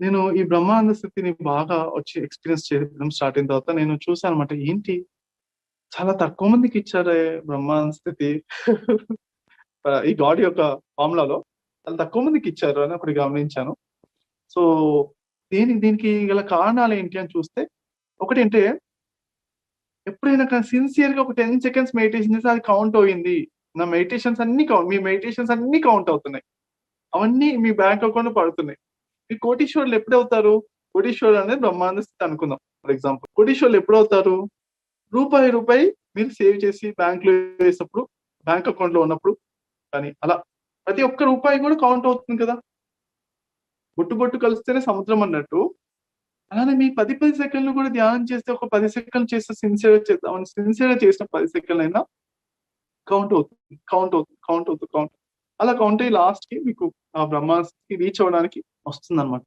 నేను ఈ బ్రహ్మానంద స్థితిని బాగా వచ్చి ఎక్స్‌పీరియన్స్ చేయడం స్టార్ట్ అయిన తర్వాత నేను చూసానన్నమాట. ఏంటి చాలా తక్కువ మందికి ఇచ్చారే బ్రహ్మానంద స్థితి. ఈ గాడ్ యొక్క ఫార్ములాలో చాలా తక్కువ మందికి ఇచ్చారు అని అప్పుడు గమనించాను. సో, దేని దీనికి గల కారణాలు ఏంటి అని చూస్తే ఒకటి అంటే ఎప్పుడైనా కానీ సిన్సియర్‌గా ఒక 10 సెకండ్స్ మెడిటేషన్ చేస్తే అది కౌంట్ అయింది. నా మెడిటేషన్స్ అన్ని కౌంట్ మీ మెడిటేషన్స్ అన్ని కౌంట్ అవుతున్నాయి. అవన్నీ మీ బ్యాంక్ అకౌంట్ పడుతున్నాయి. ఈ కోటీశ్వరులు ఎప్పుడవుతారు? కోటీశ్వరుడు అనేది బ్రహ్మాండ స్థితి అనుకుందాం ఫర్ ఎగ్జాంపుల్. కోటీశ్వరులు ఎప్పుడవుతారు? రూపాయి, రూపాయి మీరు సేవ్ చేసి బ్యాంక్‌లో వేసినప్పుడు, బ్యాంక్ అకౌంట్‌లో ఉన్నప్పుడు కానీ అలా ప్రతి ఒక్క రూపాయి కూడా కౌంట్ అవుతుంది కదా! బొట్టు, బొట్టు కలిస్తేనే సముద్రం అన్నట్టు. అలానే మీ పది పది సెకండ్లు కూడా ధ్యానం చేస్తే ఒక పది సెకండ్లు చేస్తే సిన్సియర్ చేద్దాం సిన్సియర్ చేసిన పది సెకండ్లు అయినా కౌంట్ అవుతుంది. కౌంట్ అవుతుంది. కౌంట్ అవుతుంది. కౌంట్ అలా కౌంట్ అయ్యి లాస్ట్‌కి మీకు ఆ బ్రహ్మాస్కి రీచ్ అవ్వడానికి వస్తుందన్నమాట.